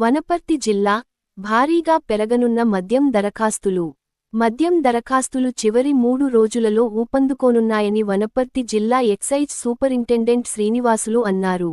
వనపర్తి జిల్లా భారీగా పెరగనున్న మద్యం దరఖాస్తులు. మద్యం దరఖాస్తులు చివరి మూడు రోజులలో ఊపందుకోనున్నాయని వనపర్తి జిల్లా ఎక్సైజ్ సూపరింటెండెంట్ శ్రీనివాసులు అన్నారు.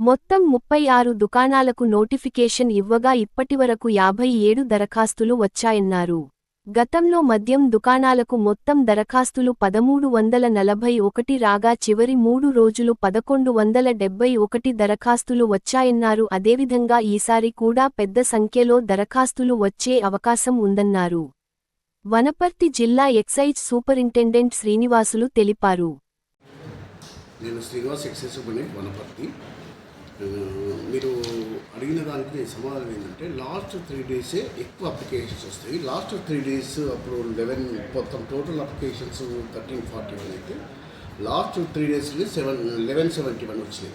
మొత్తం ముప్పై ఆరు దుకాణాలకు నోటిఫికేషన్ ఇవ్వగా ఇప్పటివరకు యాభై ఏడు దరఖాస్తులు వచ్చాయన్నారు. గతంలో మద్యం దుకాణాలకు మొత్తం దరఖాస్తులు పదమూడు వందల నలభై ఒకటి రాగా చివరి మూడు రోజులు పదకొండు వందల డెబ్బై ఒకటి దరఖాస్తులు వచ్చాయన్నారు. అదేవిధంగా ఈసారి కూడా పెద్ద సంఖ్యలో దరఖాస్తులు వచ్చే అవకాశం ఉందన్నారు. వనపర్తి జిల్లా ఎక్సైజ్ సూపరింటెండెంట్ శ్రీనివాసులు తెలిపారు. నేను శ్రీనివాస్ ఎక్సైజ్ సూపరింటెండెంట్ వనపర్తి. అడిగిన దానికి నేను సమాధానం ఏంటంటే లాస్ట్ త్రీ డేసే ఎక్కువ అప్లికేషన్స్ వస్తాయి. లాస్ట్ త్రీ డేస్ అప్పుడు లెవెన్ మొత్తం total applications thirteen forty one అయితే లాస్ట్ త్రీ డేస్లో సెవెన్ లెవెన్ సెవెంటీ వన్ వచ్చినాయి.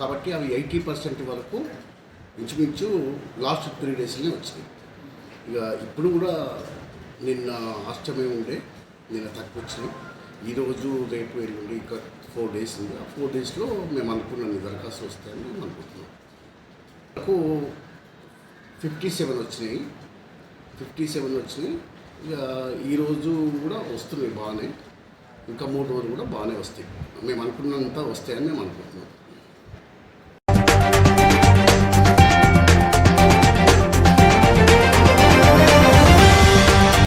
కాబట్టి అవి ఎయిటీ పర్సెంట్ వరకు ఇంచుమించు లాస్ట్ త్రీ డేస్లోనే వచ్చినాయి. ఇక ఇప్పుడు కూడా నిన్న అష్టమే ఉండే నిన్న తక్కువ వచ్చినాయి. ఈరోజు రేపు ఎల్లుండి ఇంకా ఫోర్ డేస్ ఉంది. ఆ ఫోర్ డేస్లో మేము అనుకున్న దరఖాస్తు వస్తాయని మేము అనుకుంటున్నాం. నాకు ఫిఫ్టీ సెవెన్ వచ్చినాయి. ఫిఫ్టీ సెవెన్ వచ్చినాయి. ఇక ఈరోజు కూడా వస్తున్నాయి బాగానే. ఇంకా మూడు రోజులు కూడా బాగానే వస్తాయి. మేము అనుకున్నంత వస్తాయని మేము అనుకుంటున్నాం.